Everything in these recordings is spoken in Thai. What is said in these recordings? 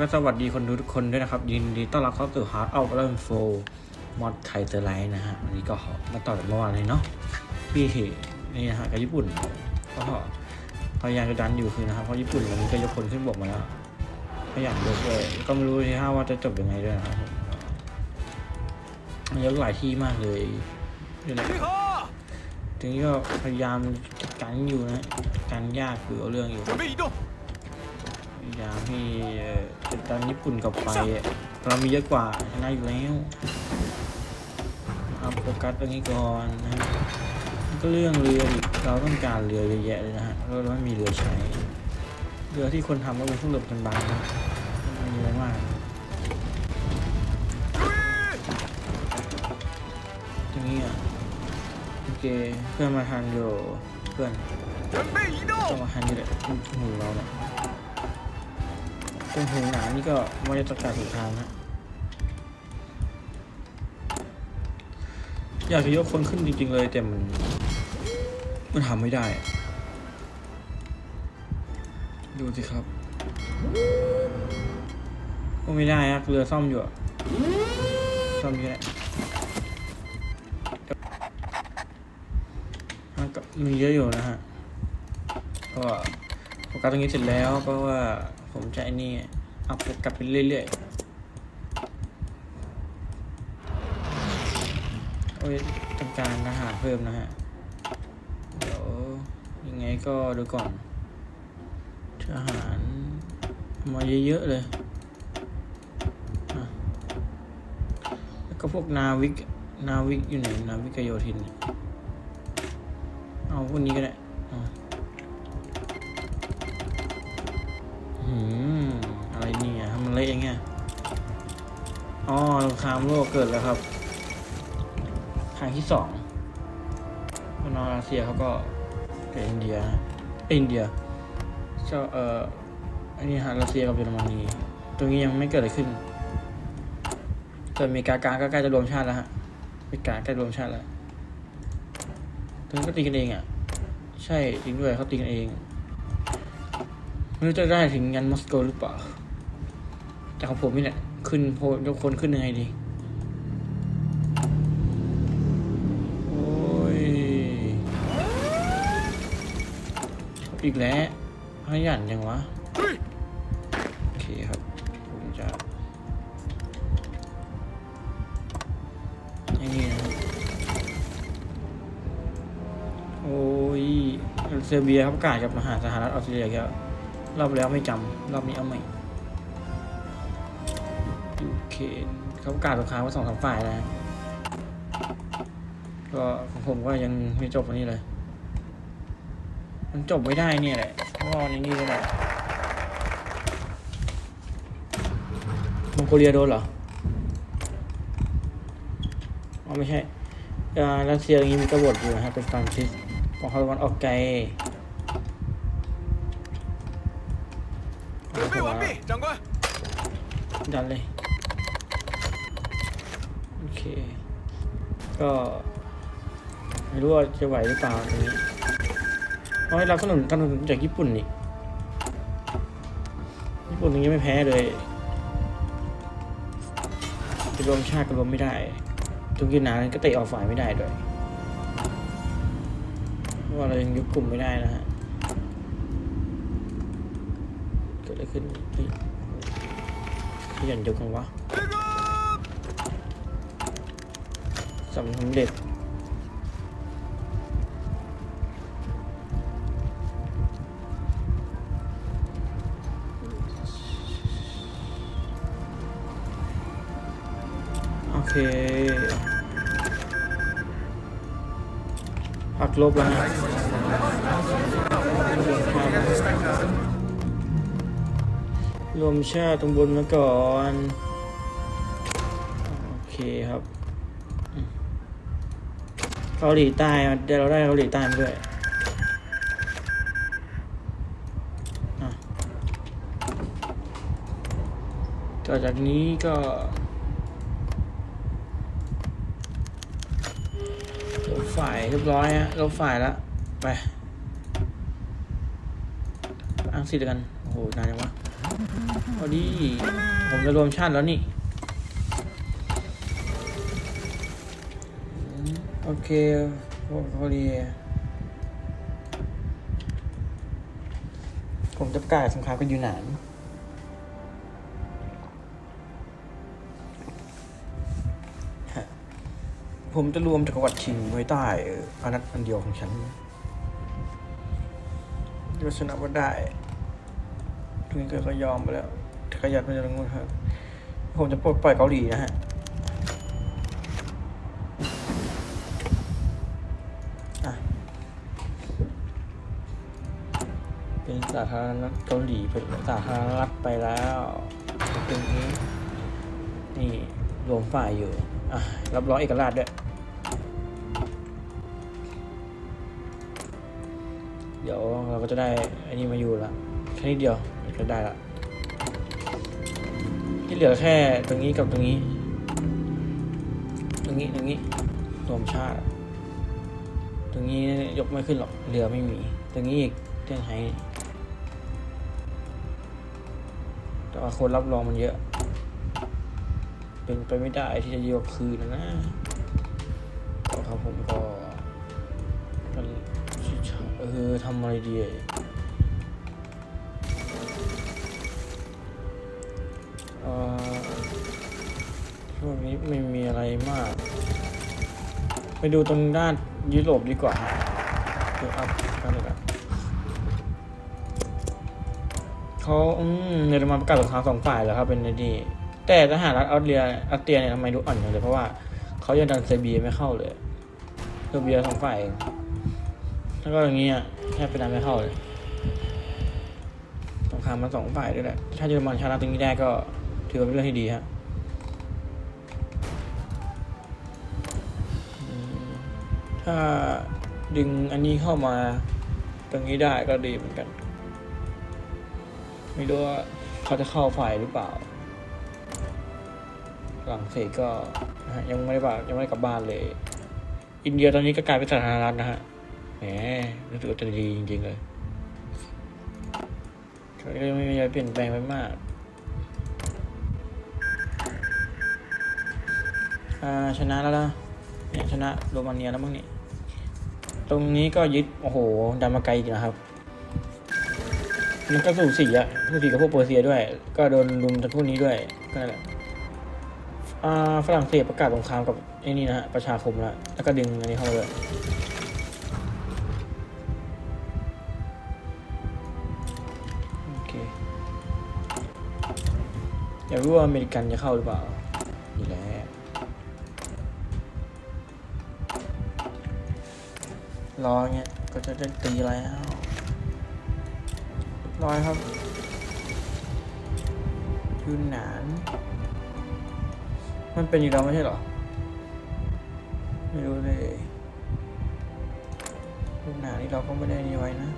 ก็สวัสดีคนดูทุกคนด้วยนะครับ ยินดีต้อนรับเข้าสู่ Heart of Iron f o มอดไทเตอร์ไลท์นะฮะวันนี้ก็มาต่อจากเมื่อวานเลยเนาะพี่นี่นะฮะกับญี่ปุ่น ก็พยายามจะดันอยู่คือนะครับเพราะญี่ปุ่นวันนี้ก็ยกคนขึ้นบวกมาแล้วพยายามยกเลยก็ไม่รู้ที่ห้าว่าจะจบยังไงด้วยนะครับมันยกหลายที่มากเลยนี่แหละทีนี้ก็พยายามจัดการอยู่นะการยากคือเอาเรื่องอยู่ อยากให้เป็นตอนญี่ปุ่นกลับไป เรามีเยอะกว่าชนะอยู่แล้วเอโฟกัสตรงนี้ก่อนนะก็เรื่องเรือเราต้องการเรือเยอะแยะเลยนะฮะเราไม่มีเรือใช้ เรือที่คนทำก็เป็นพวกเรือกันบางนะไม่อะมากตรงนี้อะโอเคเพื่อนมาทานโยเพื่อนต้องมาทานเยอะหมู่เราเนี่ย ตรงหูหนานี่ก็ไมันจะประกาศสุดทางนะอยากจะยกคนขึ้นจริงๆเลยแต่มันมันทำไม่ได้ ดูสิครับก็ไม่ได้ครับเรือซ่อมอยู่ซ่อมอยู่แหละมันมีเยอะอยู่นะฮะ กัสตรงนี้เสร็จแล้วเพราะว่าผมจะไอ้นี่อัพกลับไปเรื่อยๆโอ้ยต้องการอาหารเพิ่มนะฮะ เดี๋ยว ยังไงก็ดูก่อนอาหารมาเยอะๆเลยอะแล้วก็พวกนาวิก นาวิกอยู่ไหน นาวิกกับโยธิน เอาพวกนี้ก็ได้ อืมอะไรเนี่ยทำอะไรเองเนี่ยอ๋อสงครามโลกเกิดแล้วครับ ครั้งที่สองมานอรัสเซียเขาก็กับอินเดียอินเดียเจ้าเอ่ออันนี้ฮะรัสเซียกับเยอรมนีตรงนี้ยังไม่เกิดอะไรขึ้นแต่อเมริกากลางก็ใกล้จะรวมชาติแล้วฮะอเมริกาใกล้รวมชาติแล้วตรงนี้ก็ตีกันเองอะ ใช่จริงด้วยเขาตีกันเอง ไม่รู้จะได้ถึงยันมอสโกหรือเปล่า แต่ของผมนี่แหละขึ้นโพยกคนขึ้นยังไงดี โอ้ย อีกแล้วขยันยังวะ โอเคครับ ผมจะไอ้นี่นะโอ้ยเซอร์เบียครับประกาศกับมหาสหรัฐออสเตรเลียแก รอบแล้วไม่จำรอบนี้เอาใหม่ยูเคนเขาประกาศสงครามว่าสองสามฝ่ายแล้วก็ของผมก็ยังไม่จบอันนี้เลย มันจบไม่ได้เนี่ยแหละเพราะว่าในนี้นี่แหละมองโกเลียโดนเหรออ๋อไม่ใช่อ่ารัสเซียอย่างนี้มีกบฏอยู่นะฮะเป็นฟรานซิสของเขาตะวันออกไกล ดันเลย โอเค ก็ไม่รู้ว่าจะไหวหรือเปล่าตรงนี้เอาให้เราขนมขนมจากญี่ปุ่นนี่ญี่ปุ่นตรงนี้ไม่แพ้เลยจะรวมชาติก็รวมไม่ได้ตรงกินหนาก็เตะออกฝ่ายไม่ได้ด้วยเพราะว่าเรายังยุบกลุ่มไม่ได้นะฮะ เกิดอะไรขึ้น เฮ้ยขยันยกกันวะ这个สำเร็จโอเคหักลบแล้วนะ รวมชาติตรงบนมาก่อน โอเคครับ เกาหลีใต้มาเดี๋ยวเราได้เกาหลีใต้มาด้วยต่อจากนี้ก็ลบฝ่ายเรียบร้อยฮะลบฝ่ายแล้วไปอังสิแล้วกัน โอ้โหนานจังวะ เอาดิผมจะรวมชาติแล้วนี่ โอเคพอพอดีผมจะประกาศสงครามกับยูนาน ผมจะรวมจักรวรรดิชิงไว้ใต้อานัตอันเดียวของฉันก็ชนะว่าได้ ทุนเกิดก็ยอมไปแล้วขยันไปจนงูนครับ ผมจะปลดปล่อยเกาหลีนะฮะอะเป็นสาธารณรัฐเกาหลีเป็นสาธารณรัฐไปแล้วเป็นนี้นี่รวมฝ่ายอยู่ อะ รับรองเอกราชด้วย เดี๋ยวเราก็จะได้อันนี้มาอยู่ละแค่นิดเดียว ก็ได้ละที่เหลือแค่ตรงนี้กับตรงนี้ ตรงนี้ตรงนี้รวมชาติ ตรงนี้ยกไม่ขึ้นหรอกเรือไม่มี ตรงนี้อีกเซี่ยงไฮ้แต่ว่าคนรับรองมันเยอะ เป็นไปไม่ได้ที่จะยกคืนนะนะครับผมก็มันเออทำอะไรดี ช่วงนี้ไม่มีอะไรมาก ไปดูตรงด้านยุโรปดีกว่าดูอัพกันเลยอะเขาเยอรมันประกาศสงครามสองฝ่ายแล้วครับเป็นในดี แต่ทหารรัฐออสเตรียออสเตรียเนี่ยทำไมดูอ่อนจังเลยเพราะว่าเขายังดันเซเบียไม่เข้าเลยเซเบียสองฝ่ายแล้วก็อย่างเงี้ยแทบไปดันไม่เข้าเลยสงครามมันสองฝ่ายด้วยแหละถ้าเยอรมันชนะตรงนี้ได้ก็ถือว่าเป็นเรื่องที่ดีฮะ ถ้าดึงอันนี้เข้ามา ตรงนี้ได้ก็ดีเหมือนกัน ไม่รู้ว่าเขาจะเข้าฝ่ายหรือเปล่าฝรั่งเศสก็นะฮะยังไม่ได้บายังไม่ได้กลับบ้านเลย อินเดียตอนนี้ก็กลายเป็นสาธารณรัฐนะฮะแหมรู้สึกจะดีจริงๆเลยก็ยังไม่มีอะไรเปลี่ยนแปลงไปมากอ่าชนะแล้วนะเนี่ยชนะโรมาเนียแล้วมั้งนี่ ตรงนี้ก็ยึด โอ้โหดันมาไกลอีกนะครับ มันก็สูสีอะสูสีกับพวกเปอร์เซียด้วย ก็โดนลุมจากพวกนี้ด้วยก็นั่นแหละอ่าฝรั่งเศสประกาศสงครามกับไอ้นี่นะฮะประชาคมแล้วแล้วก็ดึงอันนี้เข้ามาเลยโอเคอยากรู้ว่าอเมริกันจะเข้าหรือเปล่านี่แหละ รอเงี้ยก็จะได้ตีแล้วร้อยครับยูนหนาน มันเป็นอยู่แล้วไม่ใช่หรอ ไม่รู้เลยลูกหนานี่เราก็ไม่ได้นี่ไว้นะ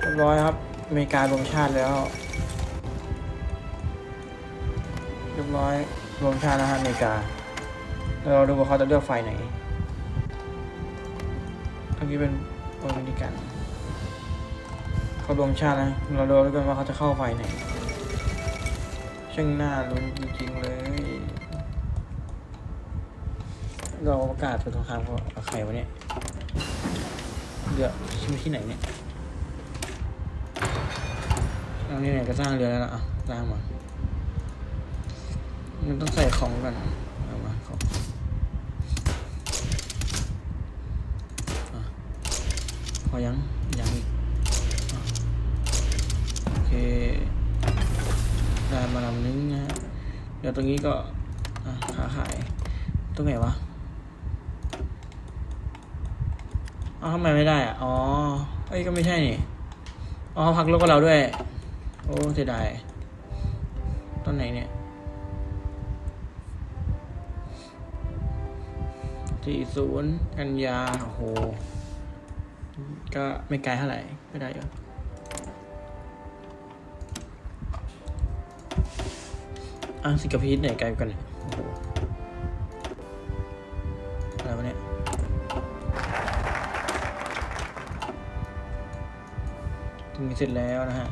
เรียบร้อยครับอเมริการวมชาติแล้วเรียบร้อยรวมชาตินะฮะอเมริกาเราดูว่าเขาจะเลือกไฟไหน อันนี้เป็นอเมริกันเขารวมชาตินะ เราดูแล้วกันว่าเขาจะเข้าไฟไหนช่างน่าลุ้นจริงๆเลย เราประกาศเป็นสงครามกับใครวะเนี่ยเรือชื่อที่ไหนเนี่ยเอาเนี่ยก็สร้างเรือแล้วนะอะสร้างมามันต้องใส่ของกันเอามาของอะพ อยังยังอีกโอเคได้มาลำนึงนะฮะเดี๋ยวตรงนี้ก็อะค้าขายตรงไหนวะเอ้าทำไมไม่ได้อะอ๋อเอ้ยก็ไม่ใช่นี่อ๋อพักลบกับเราด้วย โอ้เสียดายต้นไหนเนี่ยสี่ศูนย์กันยาโอ้โห ก็ไม่ไกลเท่าไหร่ก็ได้อยู่อ่งสิกัพีทไหนไกลกันเนี่ยอะไรวะเนี่ยถึงเสร็จแล้วนะฮะ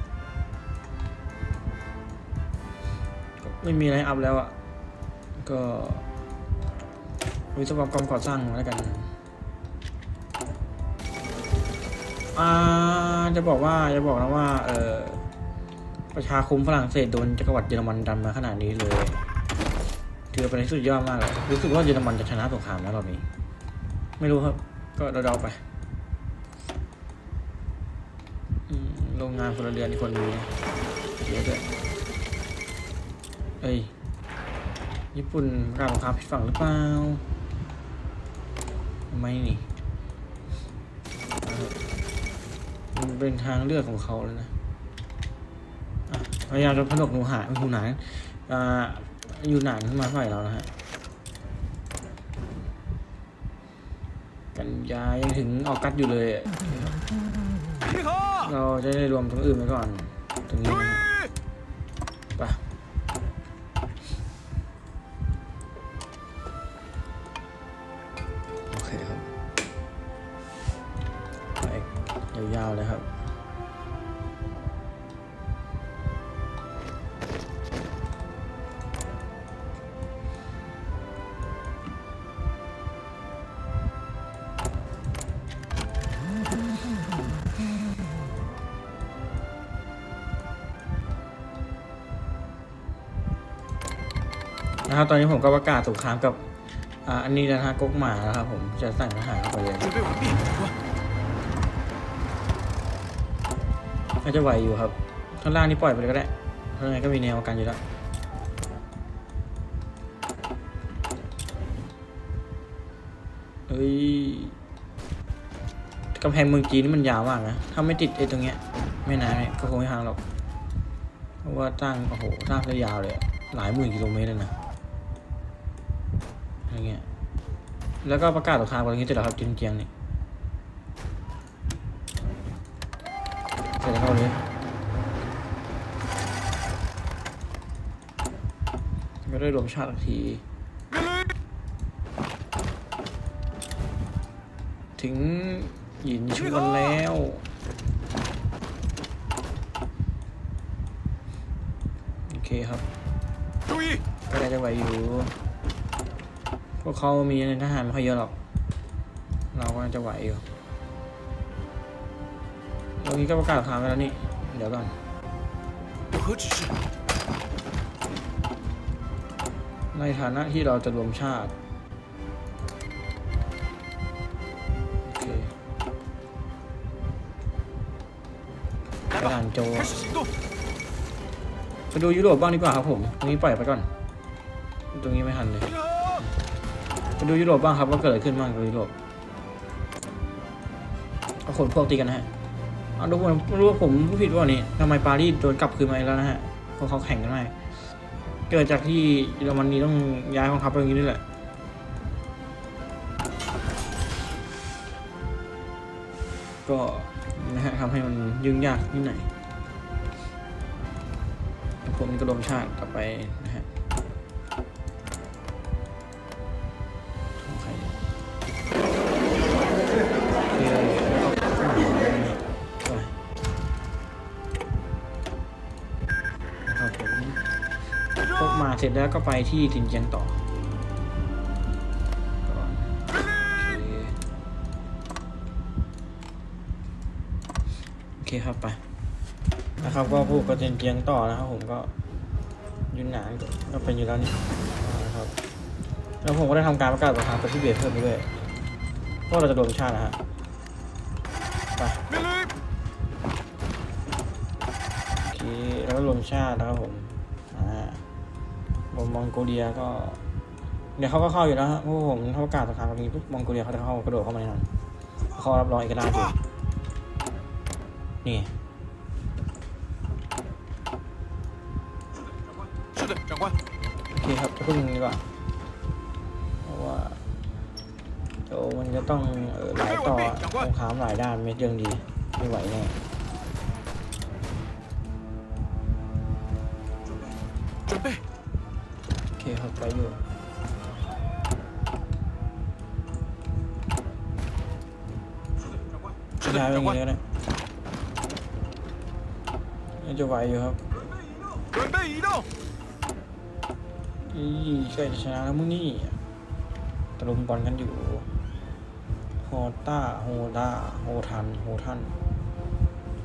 ไม่มีอะไรอัพแล้วอะ ก็วิศวกรรมก่อสร้างแล้วกัน อ่าจะบอกว่าจะบอกนะว่า เออประชาคมฝรั่งเศสโดนจักรวรรดิเยอรมันดันมาขนาดนี้เลยถือเป็นที่สุดยอดมากเลยรู้สึกว่าเยอรมันจะชนะสงครามแล้วรอบนี้ ไม่รู้ครับ ก็เดาๆไปโรงงานพลเรือนอีกคนมีเยอะด้วยเอ้ยญี่ปุ่นประกาสงครามผิดฝั่งหรือเปล่าไม่นี่ เป็นทางเลือกของเขาแล้วนะอะพยายามจะผนวกหนูหาหูหนานอ่าอยู่หนานขึ้นมาฝ่ายเรานะฮะ กันยายังถึงออกกัดอยู่เลยอะ集合！เราจะได้รวมตรงอื่นไว้ก่อน ตรงนี้ ตอนนี้ผมก็ประกาศสงครามกับอันนี้นะฮะก๊กหมาแล้วครับผมจะสั่งอาหารเข้าไปเลยน่าจะไหวอยู่ครับข้างล่างนี่ปล่อยไปเลยก็ได้ข้างในก็มีแนวกันอยู่แล้วเฮ้ยกำแพงเมืองจีนนี่มันยาวมากนะ ถ้าไม่ติดไอ้ตรงเนี้ยไม่นานี่ยก็คงไม่ห่างหรอก เพราะว่าตั้งโอ้โหตั้งได้ยาวเลย หลายหมื่นกิโลเมตรเลยนะ อย่เงี้ย แล้วก็ประกาศสงครามกันอย่างนี้เสร็จแล้วครับจินเกียงนี่เสร็จแล้วครับวันนี้ไม่ได้รวมชาติที ถึงหยินชวนแล้วโอเคครับก็ได้จะไหวอยู่ พวกเขามีในทหารไม่ค่อยเยอะหรอก เราก็จะไหวอยู่ตรงนี้ก็ประกาศข่ามไปแล้วนี่ เดี๋ยวก่อนในฐานะที่เราจะรวมชาติกระานโจไปดูยุโรปบ้างดีกว่าครับผม ตรงนี้ปล่อยไปก่อน ตรงนี้ไม่หันเลย ไปดูยุโรปบ้างครับว่าเกิดอะไรขึ้นบ้างกับยุโรปเอาคนพวกตีกันนะฮะเอาดูผมรู้ว่าผมผู้ผิดว่านี่ทำไมปารีสโดนกลับคืนมาแล้วนะฮะเพราะเขาแข่งกันไม่เกิดจากที่เยอรมนีต้องย้ายกองทัพไปอย่างนี้นี่แหละก็นะฮะทำให้มันยุ่งยากนิดหน่อยผมก็ลงชาติกลับไปนะฮะ กมาเสร็จแล้วก็ไปที่ทินเจียงต่อโอเคครับไปนะครับก็พูดกับเจียงเจียงต่อนะครับผมก็ยุนหนานก็เป็นอยู่แล้วนี่นะครับแล้วผมก็ได้ทำการประกาศสงครามกับที่เบสเพิ่มไปด้วยเพราะเราจะรวมชาตินะฮะไป！โอเคแล้วก็รวมชาตินะครับผม มองโกเลียก็เดี๋ยวเขาก็เข้าอยู่แล้วฮะเพราะผมเขาประกาศสงครามตรงนี้ปุ๊บมองโกเลียเขาจะเข้ากระโดดเข้ามาในนั้นเขารับรองเอกราชอยู่นี่โอเคครับพึ่งดีกว่าเพราะว่าโจมันจะต้องหลายต่อสงครามหลายด้านไม่เจืองดีไม่ไหวแน่ ยิงเลยนะน่าจะไหวอยู่ครับอีใกล้จะชนะแล้วมึงนี่ตะลุมบอลกันอยู่โฮต้าโฮด้าโฮทันโฮทัน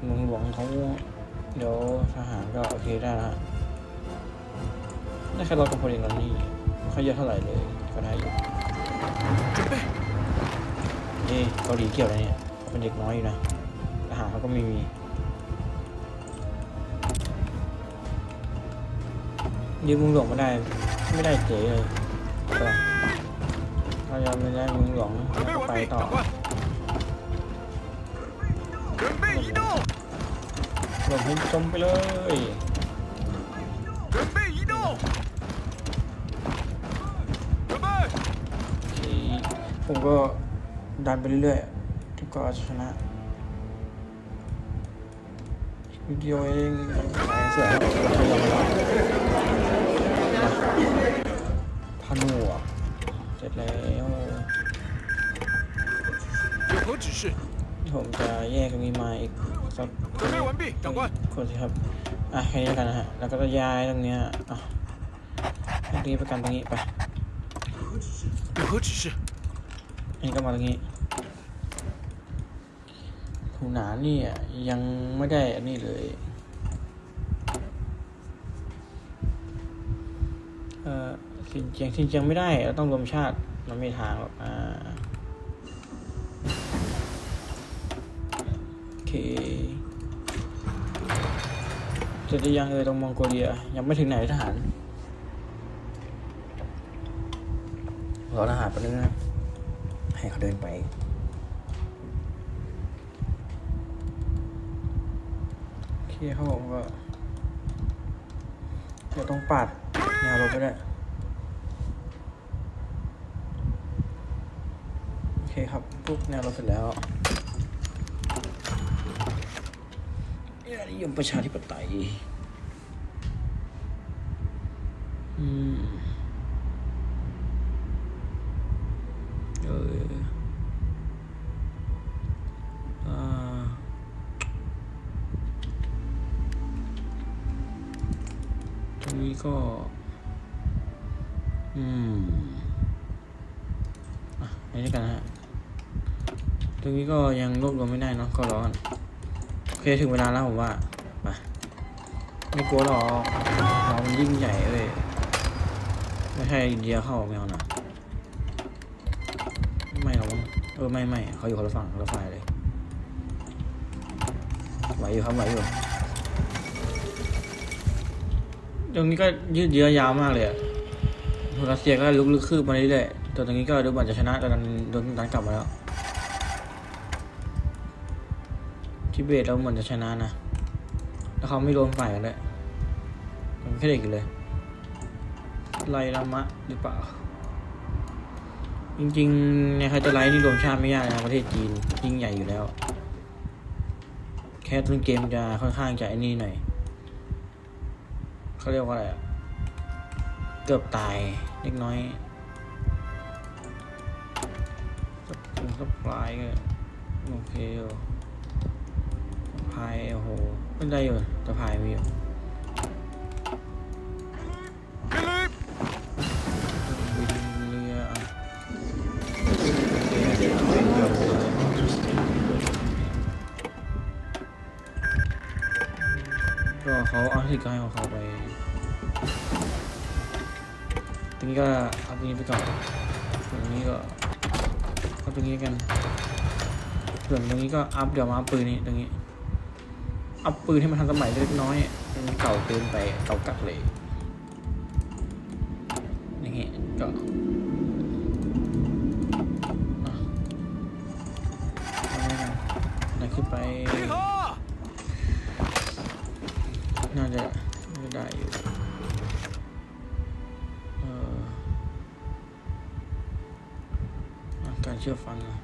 เมืงหลวงเขาเดี๋ยวทหารก็โอเคได้นะได้แค่รอกับพลเอกนนี่เขาเยอะเท่าไหร่เลยก็ได้อยู่เฮ้ยเกาหลีเกี่ยวอะไรเนี่ย เป็นเด็กน้อยอยู่นะอาหารเขาก็ไม่มียืมมึงหลวงไม่ได้ ไม่ได้เจ๋เลยถ้ายังไม่ได้มึงหลวงแล้วก็ไปต่อหลบให้จมไปเลยผมก็ดันไปเรื่อย ก็ชนะวิดีโอเองมันขายเสียงธนูอะเสร็จแล้วผมจะแยกตรงนี้มาอีกสักคนสิครับอะแค่นี้กันนะฮะแล้วก็จะย้ายตรงเนี้ยอะตรงนี้ไปกันตรงนี้ไปอันนี้ก็มาตรงนี้ หนาเนี่ย ยังไม่ได้อันนี้เลย เออสินเจียงสินเจียงไม่ได้เราต้องรวมชาติมันไม่ทางหรอกอ่าโอเคจะได้ยังเออตรงมองโกเลีย ยังไม่ถึงไหนทหารรอทหารไปนึงนะให้เขาเดินไป โอเคครับผมก็เดี๋ยวต้องปัดแนวลบไปได้โอเคครับปุ๊บแนวลบเสร็จแล้วเอ่อนิยมประชาธิปไตยอืม นี้ก็ อืมอะอันนี้กันนะฮะตรงนี้ก็ยังรวบรวมไม่ได้เนาะก็รอกันโอเคถึงเวลาแล้วผมว่าไปไม่กลัวหรอกเรามันยิ่งใหญ่เลยไม่ใช่อินเดียเข้าไม่เอานะไม่หรอกเออไม่ไม่เขาอยู่คนละฝั่งคนละฝ่ายเลยไหวอยู่ครับไหวอยู่ รงนี้ก็ยืดเยื้อยาวมากเลยอะรัสเซียก็ลุกลึกคืบมาเรื่อยๆแต่ตรงนี้ก็ดูเหมือนจะชนะแต่ดันโดนดันกลับมาแล้วทิเบตเราเหมือนจะชนะนะ แล้วเขาไม่รวมฝ่ายกันเลยมันแค่เด็กอยู่เลย ไลลามะหรือเปล่า จริงๆ ในไฮเตอร์ไลท์นี่รวมชาติไม่ยากนะประเทศจีนยิ่งใหญ่อยู่แล้ว แค่ต้นเกมจะค่อนข้างจะไอ้นี่หน่อย เขาเรียกว่าอะไรอะเกือบตายเล็กน้อยสปงสปายก็โอเคอยู่สะพายโอ้โหไม่ได้อยู่สะพายมีอยู่命令，บินเรืออะก็เขาเอาที่กายของเขาไป ตรงนี้ก็เอาตรงนี้ไปก่อนส่วนตรงนี้ก็เอาตรงนี้กัน ส่วนตรงนี้ก็อัพเดี๋ยวมาอัพปืนนี้ตรงนี้ อัพปืนให้มันทันสมัยเล็กน้อยมันเก่าเกินไปเก่ากักเลย การเชื่อฟังนะ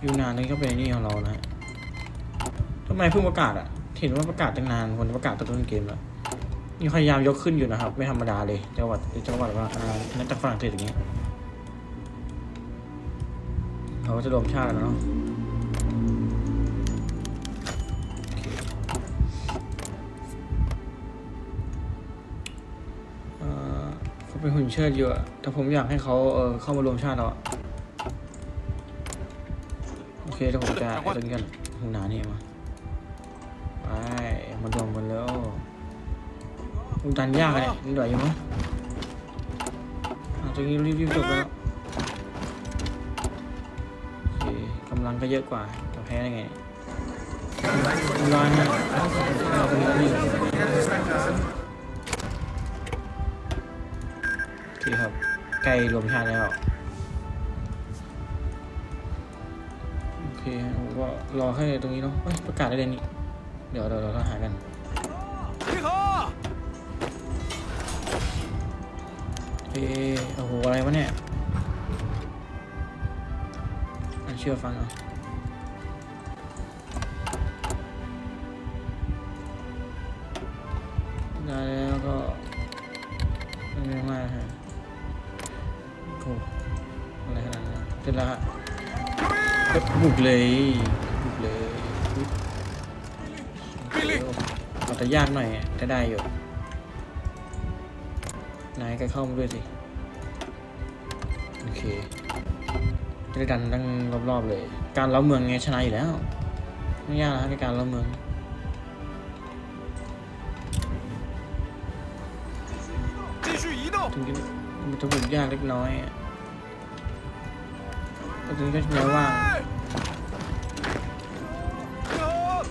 อยู่นานนี่ก็เป็นนี่ของเรานะทำไมเพิ่งประกาศอะ เห็นว่าประกาศตั้งนานคนประกาศตั้งต้นเกมแล้วนี่พยายามยกขึ้นอยู่นะครับ ไม่ธรรมดาเลยจังหวัดจังหวัดว่าอ่านักจากฝรั่งเศสอย่างเงี้ยเขาก็จะรวมชาติแล้วเนาะ เป็นหุ่นเชิดอยู่อะแต่ผมอยากให้เขาเออเข้ามารวมชาติเราอะโอเคเดี๋ยวผมจะไอ้ตรงนี้กันหงนานี่มาไปมารวมกันแล้วมันดันยากเนี่ยมันไหวอยู่มั้งตรงนี้รีบๆจบแล้วโอเคกำลังก็เยอะกว่าจะแพ้ได้ไงร้อยฮะเอาตรงนี้ ก็รีบโอเคครับ ใกล้รวมชาติแล้ว โอเคผมก็รอแค่ตรงนี้เนาะเอ้ยประกาศได้เลยนี่เดี๋ยวเดี๋ยวเราต้องหากัน集合！เอ๊ะโอ้โห อะไรวะเนี่ยอันเชื่อฟังเอาได้แล้วก็ไม่มีมากฮะ ขึ้นแล้วฮะบุกเลยบุกเลยเอาแต่ยากหน่อยจะได้อยู่นายก็เข้ามาด้วยสิ โอเคจะดันตั้งรอบๆเลย การล้าเมืองไงชนะอยู่แล้ว ไม่ยากนะในการล้าเมืองถึงจะมันจะบุกยากเล็กน้อยอะ ตรงนี้ก็แนวว่าง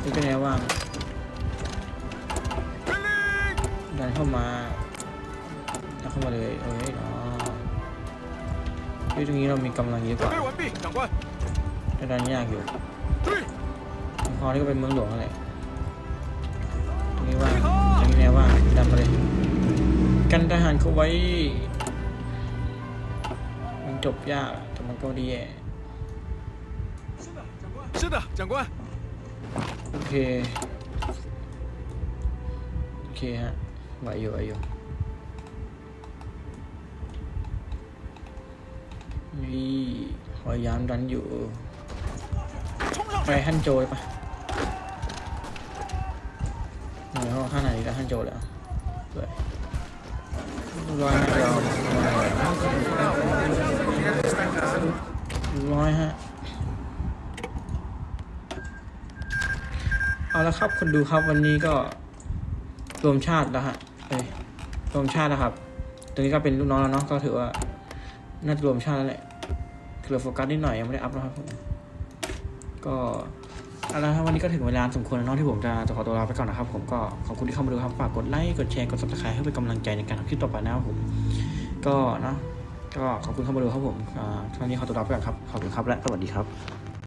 นี่ก็แนวว่างดันเข้ามาดันเข้ามาเลยโอ้ยเนาะเฮ้ยตรงนี้เรามีกำลังเยอะกว่าแต่ดันยากอยู่ขอนี่ก็เป็นเมืองหลวงอะไรตรงนี้ว่างตรงนี้แนวว่างดันมาเลย กันทหารเขาไว้ มันจบยากแต่มันก็ดีแย่ 是的，长官。 โอเค โอเคฮะไหวอยู่ไหวอยู่นี่พยายามดันอยู่ 冲上 ไป 去！ ฮั่นโจเลยปะเดี๋ยวเขาข้างไหนก็ฮั่นโจแล้วสวยร้อยฮะเดี๋ยวร้อยฮะ เอาละครับคนดูครับวันนี้ก็รวมชาติแล้วฮะเอ้ยรวมชาติแล้วครับ ตรงนี้ก็เป็นลูกน้องแล้วเนาะก็ถือว่าน่าจะรวมชาติแล้วแหละคือเราโฟกัสนิดหน่อยยังไม่ได้อัพนะครับผมก็เอาละครับวันนี้ก็ถึงเวลาสมควรแล้วเนาะที่ผมจะจะขอตัวลาไปก่อนนะครับ ผมก็ขอบคุณที่เข้ามาดูครับฝากกดไลค์กดแชร์กด subscribe ให้เป็นกำลังใจในการทำคลิปต่อไปนะครับผม ก็เนาะก็ขอบคุณเข้ามาดูครับผมอ่าวันนี้ขอตัวลาไปก่อนครับขอบคุณครับและสวัสดีครับ